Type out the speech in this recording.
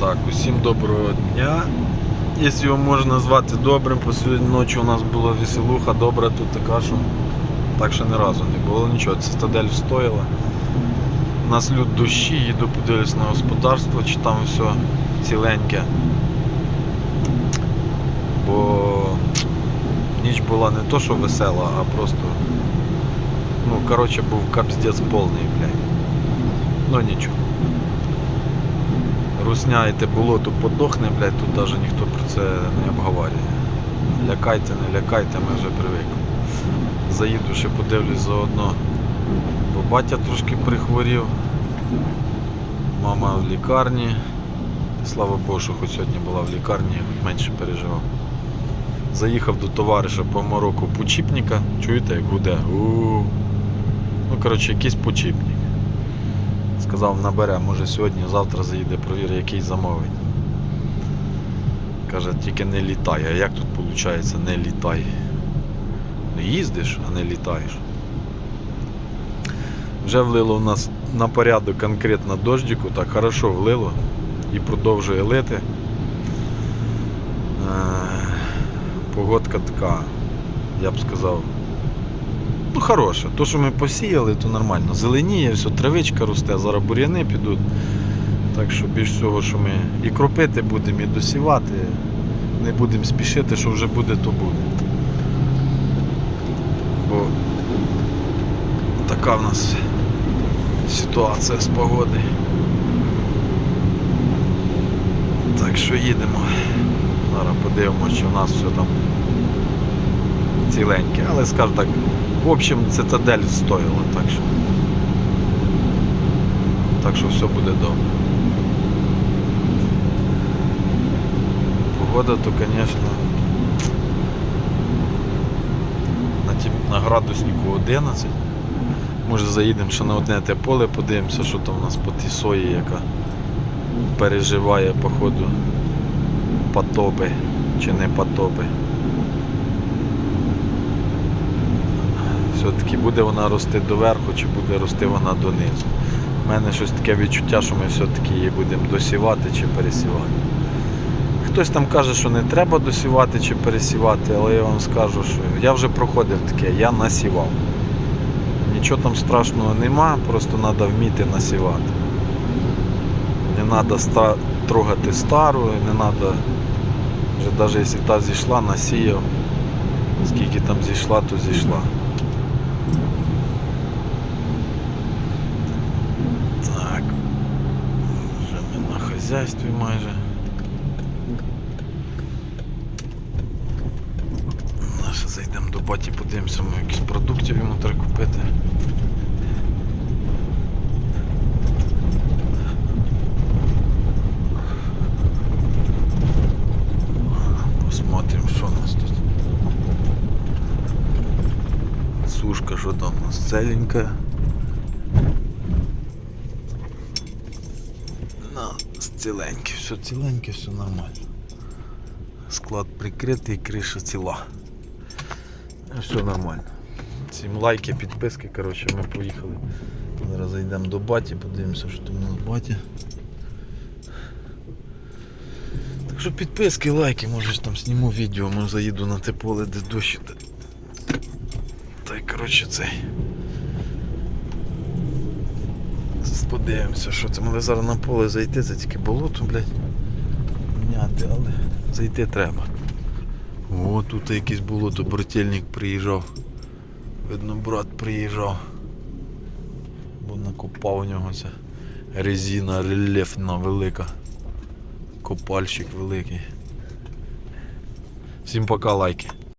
Так, усім доброго дня. Якщо його можна назвати добрим, посередині ночі у нас була веселуха, добра тут така, що так що ні разу не було нічого. Цитадель встояла. У нас люд дощі, їду подивлюсь на господарство, чи там все ціленьке. Бо ніч була не то, що весела, а просто. Ну, коротше, був капздець повний, блядь. Ну нічого. Русня і те болото подохне, блядь, тут навіть ніхто про це не обговорює. Лякайте, не лякайте, ми вже привикли. Заїду ще подивлюсь заодно. Бо батя трошки прихворів. Мама в лікарні. Слава Богу, що хоч сьогодні була в лікарні, хоч менше переживав. Заїхав до товариша по Марокко Пучіпніка. Чуєте, як гуде? У-у-у. Ну, коротше, якийсь почіпник. Сказав, набере, може сьогодні, завтра заїде, провірить, який замовить. Каже, тільки не літай. А як тут виходить не літай? Ну їздиш, а не літаєш. Вже влило у нас на порядок конкретно дождику, так хорошо влило і продовжує лити. Е, Погодка така, я б сказав, ну хороша. То, що ми посіяли, то нормально. Зеленіє, все, травичка росте, зараз бур'яни підуть. Так що більш всього, що ми і кропити будемо, і досівати. Не будемо спішити, що вже буде, то буде. Бо така в нас ситуація з погоди. Так що їдемо. Зараз подивимося, чи в нас все там ціленьке. Але скажу так, в общем, цитадель стоїла, так що. Так що все буде добре. Погода то, звісно, на, тім- на градуснику 11. Може заїдемо ще на одне те поле, подивимося, що там у нас по тій сої, яка переживає по ходу потопи чи не потопи. Все-таки буде вона рости доверху, чи буде рости вона донизу. У мене щось таке відчуття, що ми все-таки її будемо досівати чи пересівати. Хтось там каже, що не треба досівати чи пересівати, але я вам скажу, що я вже проходив таке, я насівав. Нічого там страшного нема, просто треба вміти насівати. Не треба трогати стару, не треба, вже навіть якщо та зійшла, насіяв. Скільки там зійшла, то зійшла. Так. Вже ми на хазяйстві майже. Наше зайдемо до баті, подивимося, ми якісь продуктів йому треба купити. Посмотрим, що у нас тут. Сушка, що там у нас целенька. На, ціленьке, все ціленьке, все нормально. Склад прикритий, криша ціла. Все нормально. Всім лайки, підписки, коротше, ми поїхали. Зараз зайдемо до баті, подивимося, що там у батя. Так що підписки, лайки, може там зніму відео, може заїду на те поле, де дощ. Та й коротше цей. Подивимося, що це. Може зараз на поле зайти, це тільки болото, блядь. Міняти, але зайти треба. О, тут якесь болото, брательник приїжджав. Видно, брат приїжджав. Бо накопав у нього ця резина рельєфна велика. Копальщик великий. Всім пока лайки.